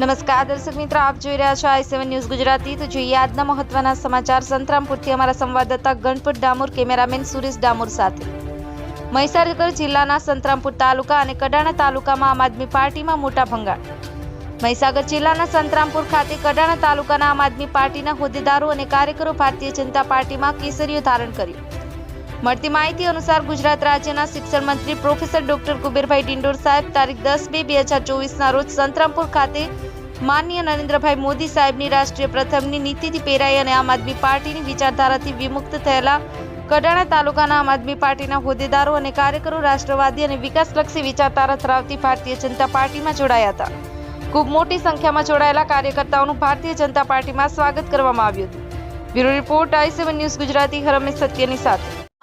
નમસ્કાર, દર્શક મિત્રો, આપ જોઈ રહ્યા છો આઈ સેવન ન્યૂઝ ગુજરાતી. તો જોઈએ આજના મહત્વના સમાચાર. સંતરામપુરથી અમારા સંવાદદાતા ગણપત ડામોર, કેમેરામેન સુરેશ ડામોર સાથે. મહીસાગર જિલ્લાના સંતરામપુર તાલુકા અને કડાણા તાલુકામાં આમ આદમી પાર્ટીમાં મોટા ભંગાણ. મહીસાગર જિલ્લાના સંતરામપુર ખાતે કડાણા તાલુકાના આમ આદમી પાર્ટીના હોદ્દેદારો અને કાર્યકરો ભારતીય જનતા પાર્ટીમાં કેસરીઓ ધારણ કર્યું. મળતી માહિતી અનુસાર ગુજરાત રાજ્યના શિક્ષણ મંત્રી પ્રોફેસર ડોક્ટર કુબેરભાઈ ડિંડોર સાહેબ તારીખ દસ બે બે હજાર ચોવીસના રોજ સંતરામપુર ખાતે માનનીય નરેન્દ્રભાઈ મોદી સાહેબની રાષ્ટ્રીય પ્રથમની નીતિથી પેરાઈ અને આમ આદમી પાર્ટીની વિચારધારાથી વિમુક્ત થયેલા કડાણા તાલુકાના આમ આદમી પાર્ટીના હોદ્દેદારો અને કાર્યકરો રાષ્ટ્રવાદી અને વિકાસલક્ષી વિચારધારા ધરાવતી ભારતીય જનતા પાર્ટીમાં જોડાયા હતા. ખૂબ મોટી સંખ્યામાં જોડાયેલા કાર્યકર્તાઓનું ભારતીય જનતા પાર્ટીમાં સ્વાગત કરવામાં આવ્યું હતું. Bureau report I seven news Gujarati Harmesh સત્યની સાથે.